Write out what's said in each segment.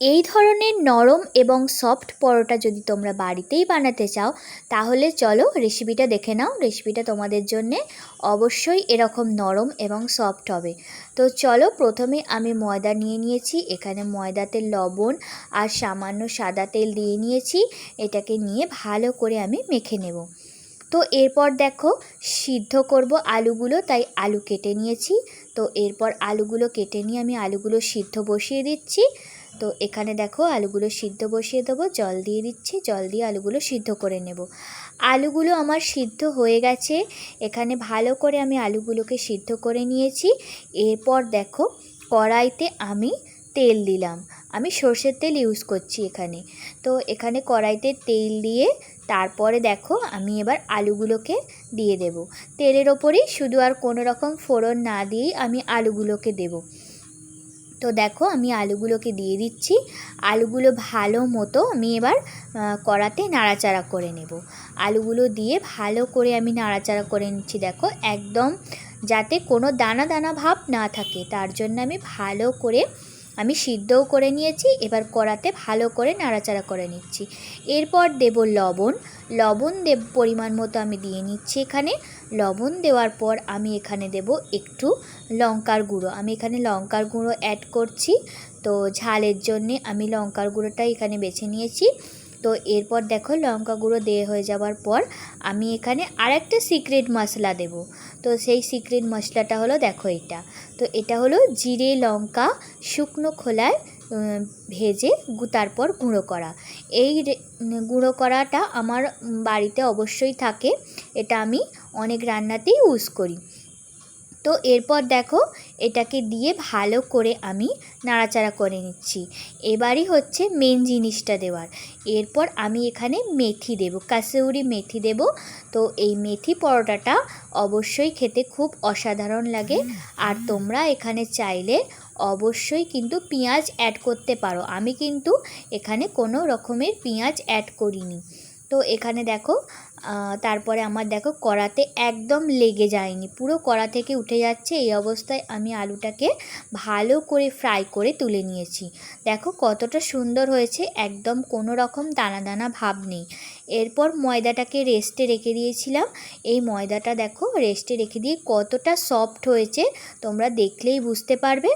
এই ধরনের নরম এবং সফট পরোটা যদি তোমরা বাড়িতেই বানাতে চাও, তাহলে চলো রেসিপিটা দেখে নাও। রেসিপিটা তোমাদের জন্যে অবশ্যই এরকম নরম এবং সফট হবে। তো চলো প্রথমে আমি ময়দা নিয়ে নিয়েছি, এখানে ময়দাতে লবণ আর সামান্য সাদা তেল দিয়ে নিয়েছি, এটাকে নিয়ে ভালো করে আমি মেখে নেব। তো এরপর দেখো সিদ্ধ করব আলুগুলো, তাই আলু কেটে নিয়েছি। তো এরপর আলুগুলো কেটে নিয়ে আমি আলুগুলো সিদ্ধ বসিয়ে দিচ্ছি। তো এখানে দেখো আলুগুলো সিদ্ধ বসিয়ে দেবো, জল দিয়ে দিচ্ছি, জল দিয়ে আলুগুলো সিদ্ধ করে নেব। আলুগুলো আমার সিদ্ধ হয়ে গেছে, এখানে ভালো করে আমি আলুগুলোকে সিদ্ধ করে নিয়েছি। এরপর দেখো কড়াইতে আমি তেল দিলাম, আমি সর্ষের তেল ইউজ করছি এখানে। তো এখানে কড়াইতে তেল দিয়ে তারপরে দেখো আমি এবার আলুগুলোকে দিয়ে দেব। তেলের ওপরেই শুধু আর কোনো রকম ফোড়ন না দিয়েই আমি আলুগুলোকে দেবো। তো দেখো আমি আলুগুলোকে দিয়ে দিচ্ছি। আলুগুলো ভালো মতো আমি এবার কড়াতে নাড়াচাড়া করে নেব। আলুগুলো দিয়ে ভালো করে আমি নাড়াচাড়া করে নিচ্ছি। দেখো একদম যাতে কোনো দানা দানা ভাব না থাকে, তার জন্য আমি ভালো করে আমি সিদ্ধও করে নিয়েছি, এবার কড়াতে ভালো করে নাড়াচাড়া করে নিচ্ছি। এরপর দেব লবণ। লবণ দেব পরিমাণ মতো আমি দিয়ে নিচ্ছি এখানে। লবণ দেওয়ার পর আমি এখানে দেব একটু লঙ্কার গুঁড়ো। আমি এখানে লঙ্কার গুঁড়ো অ্যাড করছি। তো ঝালের জন্যে আমি লঙ্কার গুঁড়োটা এখানে বেছে নিয়েছি। তো এরপর দেখো লঙ্কা গুঁড়ো দিয়ে হয়ে যাওয়ার পর আমি এখানে আরেকটা সিক্রেট মশলা দেব। তো সেই সিক্রেট মশলাটা হলো দেখো এটা। তো এটা হলো জিরে, লঙ্কা, শুকনো খোলায় ভেজে তারপর গুঁড়ো করা। এই গুঁড়ো করাটা আমার বাড়িতে অবশ্যই থাকে। এটা আমি অনেক রান্নাতেই ইউজ করি। তো এরপর দেখো এটাকে দিয়ে ভালো করে আমি নাড়াচাড়া করে নিচ্ছি। এবারই হচ্ছে মেন জিনিসটা দেওয়ার। এরপর আমি এখানে মেথি দেব কাসৌরি মেথি দেব। তো এই মেথি পরোটাটা অবশ্যই খেতে খুব অসাধারণ লাগে। আর তোমরা এখানে চাইলে অবশ্যই কিন্তু পেঁয়াজ অ্যাড করতে পারো। আমি কিন্তু এখানে কোনো রকমের পেঁয়াজ অ্যাড করিনি। তো এখানে দেখো তারপরে আমার দেখো কড়াতে একদম লেগে যায়নি। পুরো কড়া থেকে উঠে যাচ্ছে, এই অবস্থায় আমি আলুটাকে ভালো করে ফ্রাই করে তুলে নিয়েছি। দেখো কতটা সুন্দর হয়েছে, একদম কোনো রকম দানা দানা ভাব নেই। এরপর ময়দাটাকে রেস্টে রেখে দিয়েছিলাম। এই ময়দাটা দেখো রেস্টে রেখে দিয়ে কতটা সফট হয়েছে, তোমরা দেখলেই বুঝতে পারবে।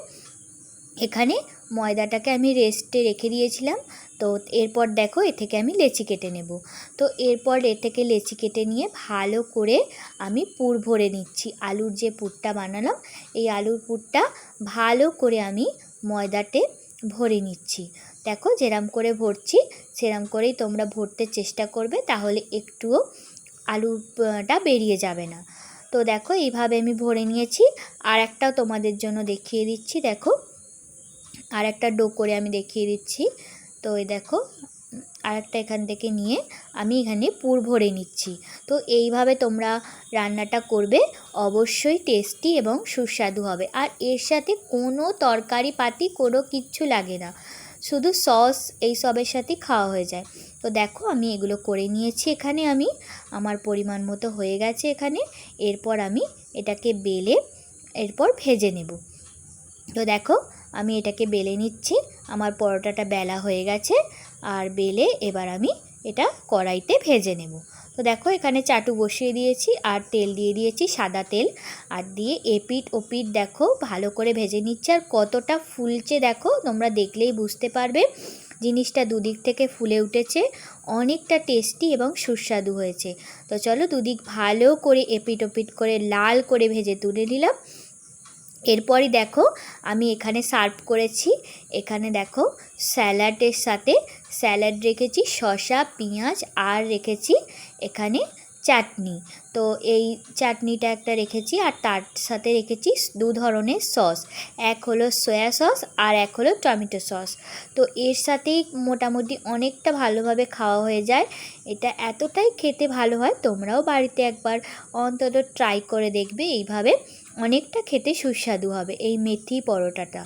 এখানে ময়দাটাকে আমি রেস্টে রেখে দিয়েছিলাম। তো এরপর দেখো এ থেকে আমি লেচি কেটে নেব। তো এরপর এ থেকে লেচি কেটে নিয়ে ভালো করে আমি পুর ভরে নিচ্ছি। আলুর যে পুরটা বানালাম, এই আলুর পুরটা ভালো করে আমি ময়দাতে ভরে নিচ্ছি। দেখো যেরাম করে ভরছি, সেরাম করেই তোমরা ভরতে চেষ্টা করবে, তাহলে একটুও আলুটা বেরিয়ে যাবে না। তো দেখো এইভাবে আমি ভরে নিয়েছি। আর একটাও তোমাদের জন্য দেখিয়ে দিচ্ছি। দেখো আর একটা ডো করে আমি দেখিয়ে দিচ্ছি। তো এই দেখো, আরেকটা এখান থেকে নিয়ে আমি এখানে পুর ভরে নিচ্ছি। তো এইভাবে তোমরা রান্নাটা করবে, অবশ্যই টেস্টি এবং সুস্বাদু হবে। আর এর সাথে কোনো তরকারি পাতি, কোনো কিচ্ছু লাগে না। শুধু সস এই সবের সাথেই খাওয়া হয়ে যায়। তো দেখো, আমি এগুলো করে নিয়েছি এখানে আমি। আমার পরিমাণ মতো হয়ে গেছে এখানে। এরপর আমি এটাকে বেলে এরপর ভেজে নেব। তো দেখো আমি এটাকে বেলে নিচ্ছি। আমার পরোটাটা বেলা হয়ে গেছে। আর বেলে এবার আমি এটা কড়াইতে ভেজে নেব। তো দেখো এখানে চাটু বসিয়ে দিয়েছি আর তেল দিয়ে দিয়েছি সাদা তেল। আর দিয়ে এপিট ওপিট দেখো ভালো করে ভেজে নিচ্ছে। আর কতটা ফুলছে দেখো, তোমরা দেখলেই বুঝতে পারবে। জিনিসটা দুদিক থেকে ফুলে উঠেছে, অনেকটা টেস্টি এবং সুস্বাদু হয়েছে। তো চলো দুদিক ভালো করে এপিট ওপিট করে লাল করে ভেজে তুলে নিলাম। এরপরই দেখো আমি এখানে সার্ভ করেছি। এখানে দেখো স্যালাডের সাথে স্যালাড রেখেছি, শসা, পেঁয়াজ, আর রেখেছি। এখানে চাটনি। তো এই চাটনিটা একটা রেখেছি আর তার সাথে রেখেছি দু ধরনের সস। এক হলো সয়া সস আর এক হলো টমেটো সস। তো এর সাথেই মোটামুটি অনেকটা ভালোভাবে খাওয়া হয়ে যায়। এটা এতটাই খেতে ভালো হয়, তোমরাও বাড়িতে একবার অন্তত ট্রাই করে দেখবে এইভাবে অনেকটা খেতে সুস্বাদু হবে এই মেথি পরোটাটা।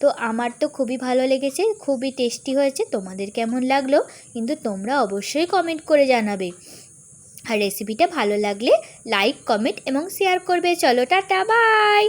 তো আমার তো খুবই ভালো লেগেছে, খুবই টেস্টি হয়েছে। তোমাদের কেমন লাগল? কিন্তু তোমরা অবশ্যই কমেন্ট করে জানাবে। আর রেসিপিটা ভালো লাগলে লাইক কমেন্ট এবং শেয়ার করবে। চলো টাটা বাই